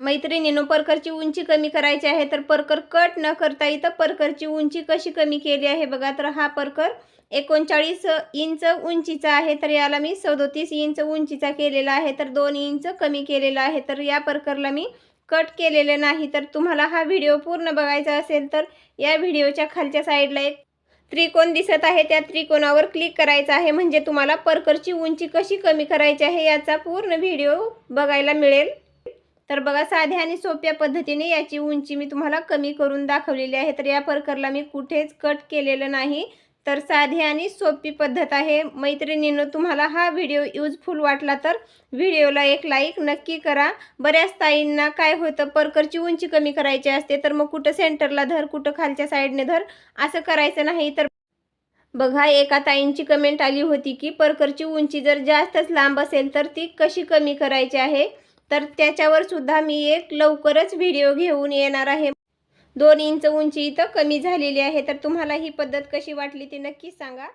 मैत्रिणीनं परकरची उंची कमी करायची आहे तर परकर कट न करता इथं परकरची उंची कशी कमी केली आहे बघा. तर हा परकर एकोणचाळीस इंच उंचीचा आहे तर याला मी सदोतीस इंच उंचीचा केलेला आहे तर दोन इंच कमी केलेला आहे तर या परकरला मी कट केलेले नाही. तर तुम्हाला हा व्हिडिओ पूर्ण बघायचा असेल तर या व्हिडिओच्या खालच्या साईडला एक त्रिकोण दिसत आहे. त्या त्रिकोणावर क्लिक करायचं आहे म्हणजे तुम्हाला परकरची उंची कशी कमी करायची आहे याचा पूर्ण व्हिडिओ बघायला मिळेल. तर बघा साध्या आणि सोप्या पद्धतीने याची उंची मी तुम्हाला कमी करून दाखवलेली आहे. तर या परकरला मी कुठेच कट केलेलं नाही. तर साधी आणि सोपी पद्धत आहे. मैत्रिणीनं तुम्हाला हा व्हिडिओ यूजफुल वाटला तर व्हिडिओला एक लाईक नक्की करा. बऱ्याच ताईंना काय होतं परकरची उंची कमी करायची असते तर मग कुठं सेंटरला धर कुठं खालच्या साईडने धर असं करायचं नाही. तर बघा एका ताईंची कमेंट आली होती की परकरची उंची जर जास्तच लांब असेल तर ती कशी कमी करायची आहे? तर त्याच्यावर सुद्धा मी एक लवकरच व्हिडिओ घेऊन येणार आहे. दोन इंच उंची इथं कमी झालेली आहे. तर तुम्हाला ही पद्धत कशी वाटली ती नक्की सांगा.